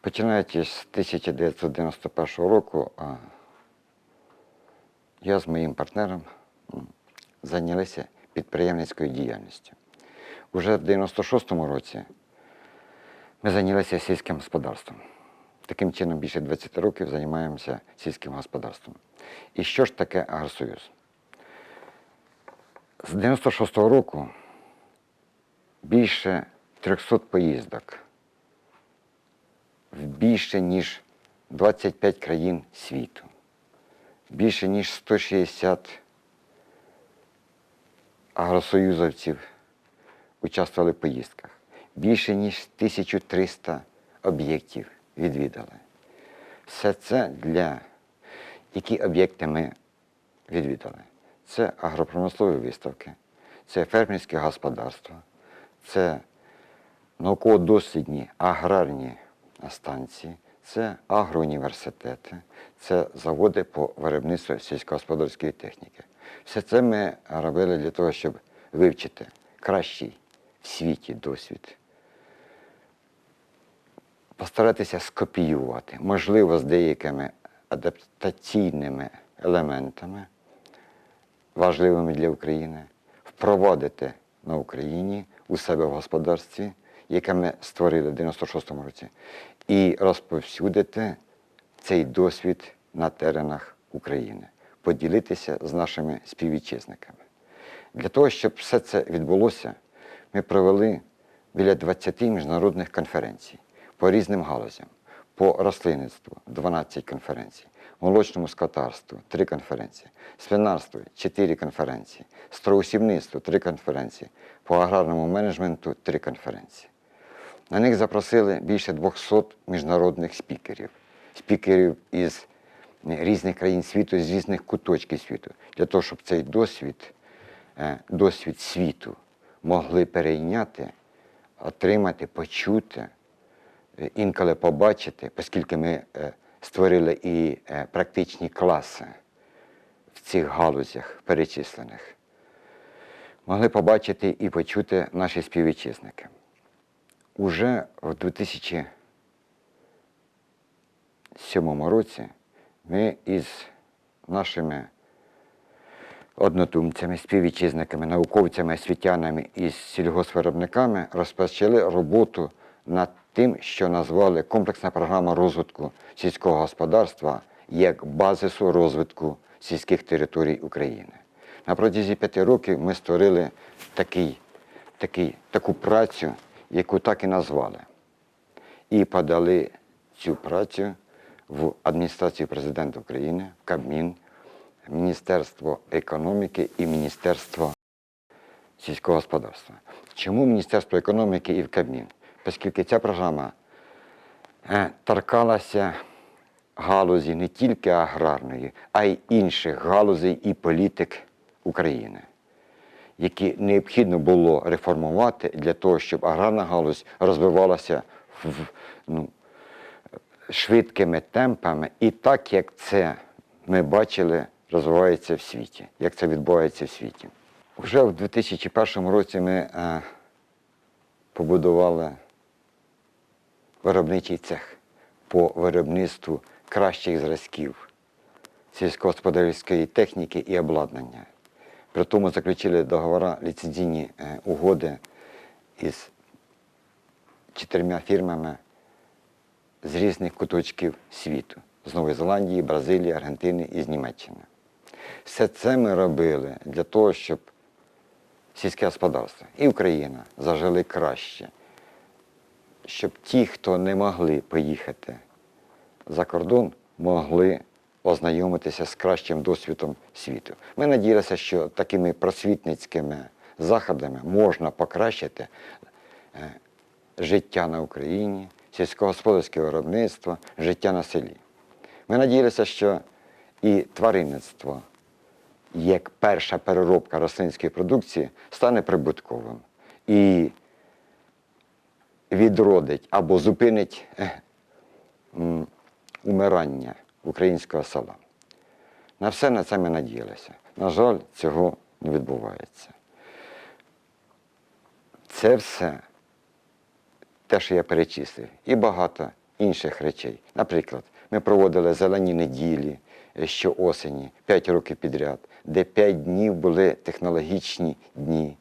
Починаючи з 1991 року, я з моїм партнером зайнялися підприємницькою діяльністю. Уже в 96-му році ми зайнялися сільським господарством. Таким чином, більше 20 років займаємося сільським господарством. І що ж таке Агросоюз? З 96-го року більше 300 поїздок в більше ніж 25 країн світу, більше ніж 160 агросоюзовців участвували в поїздках, більше ніж 1300 об'єктів відвідали. Все це для які об'єкти ми відвідали. Це агропромислові виставки, це фермерське господарство, це науково-дослідні аграрні станції, це агроуніверситети, це заводи по виробництву сільськогосподарської техніки. Все це ми робили для того, щоб вивчити кращий в світі досвід, постаратися скопіювати, можливо, з деякими адаптаційними елементами, важливими для України, впровадити на Україні у себе в господарстві, яке ми створили в 96-му році, і розповсюдити цей досвід на теренах України, поділитися з нашими співвітчизниками. Для того, щоб все це відбулося, ми провели біля 20 міжнародних конференцій по різним галузям, по рослинництву 12 конференцій, молочному скотарству 3 конференції, свинарству 4 конференції, страусівництву 3 конференції, по аграрному менеджменту 3 конференції. На них запросили більше 200 міжнародних спікерів, спікерів із різних країн світу, з різних куточків світу, для того, щоб цей досвід, е, досвід світу могли перейняти, отримати, почути, е, інколи побачити, оскільки ми е, створили і практичні класи в цих галузях перечислених, могли побачити і почути наші співвітчизники. Уже в 2007 році ми із нашими однодумцями, співвітчизниками, науковцями, освітянами і сільгоспвиробниками розпочали роботу над тим, що назвали комплексна програма розвитку сільського господарства як базису розвитку сільських територій України. На протязі п'яти років ми створили такий, такий, таку працю, яку так і назвали. І подали цю працю в адміністрацію президента України, в Кабмін, Міністерство економіки і Міністерство сільського господарства. Чому Міністерство економіки і в Кабмін? Оскільки ця програма е, торкалася галузі не тільки аграрної, а й інших галузей і політик України, які необхідно було реформувати для того, щоб аграрна галузь розвивалася в, ну, швидкими темпами і так, як це ми бачили, розвивається в світі, як це відбувається в світі. Вже в 2001 році ми е, побудували виробничий цех по виробництву кращих зразків сільськогосподарської техніки і обладнання. При тому заключили договори ліцензійні е, угоди із чотирма фірмами з різних куточків світу з Нової Зеландії, Бразилії, Аргентини і з Німеччини. Все це ми робили для того, щоб сільське господарство і Україна зажили краще, щоб ті, хто не могли поїхати за кордон, могли ознайомитися з кращим досвідом світу. Ми надіялися, що такими просвітницькими заходами можна покращити е, життя на Україні, сільськогосподарське виробництво, життя на селі. Ми надіялися, що і тваринництво, як перша переробка рослинської продукції, стане прибутковим і відродить або зупинить е, умирання українського села. На все на це ми надіялися. На жаль, цього не відбувається. Це все те, що я перечислив, і багато інших речей. Наприклад, ми проводили зелені неділі е, щоосені, 5 років підряд, де 5 днів були технологічні дні.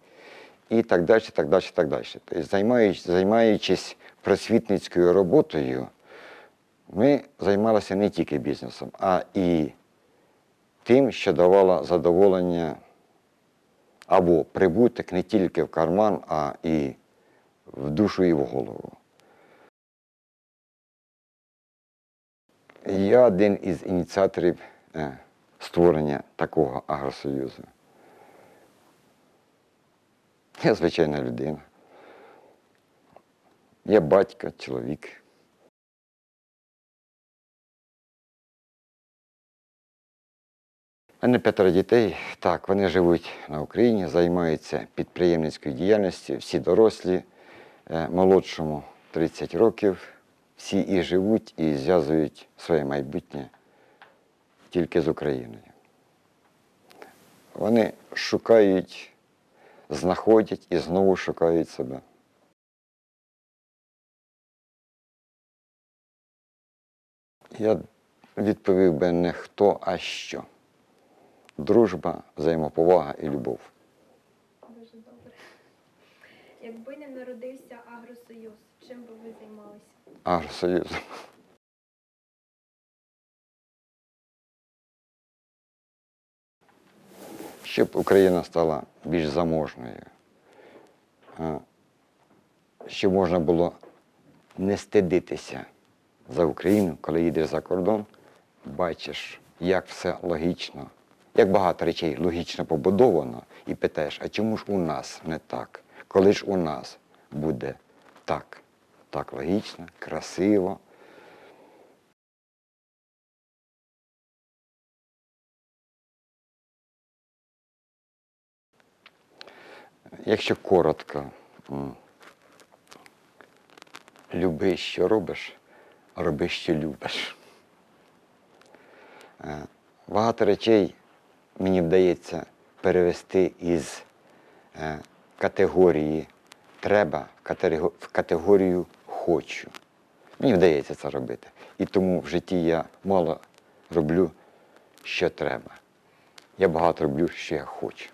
І так далі, так далі, так далі. Тобто, займаючись просвітницькою роботою, ми займалися не тільки бізнесом, а і тим, що давало задоволення або прибуток не тільки в карман, а і в душу і в голову. Я один із ініціаторів е, створення такого агросоюзу. Я звичайна людина. Я батько, чоловік. Мене п'ятеро дітей. Так, вони живуть на Україні, займаються підприємницькою діяльністю, всі дорослі, е, молодшому 30 років. Всі і живуть, і зв'язують своє майбутнє тільки з Україною. Вони шукають, знаходять і знову шукають себе. Я відповів би не хто, а що. Дружба, взаємоповага і любов. Дуже добре. Якби не народився Агросоюз, чим би ви займалися? Агросоюз. Щоб Україна стала більш заможною, щоб можна було не стидитися за Україну, коли їдеш за кордон, бачиш, як все логічно, як багато речей логічно побудовано, і питаєш, а чому ж у нас не так? Коли ж у нас буде так? Так логічно, красиво. Якщо коротко, люби, що робиш, роби, що любиш. Е, Багато речей мені вдається перевести із е, категорії треба в категорію хочу. Мені вдається це робити. І тому в житті я мало роблю, що треба. Я багато роблю, що я хочу.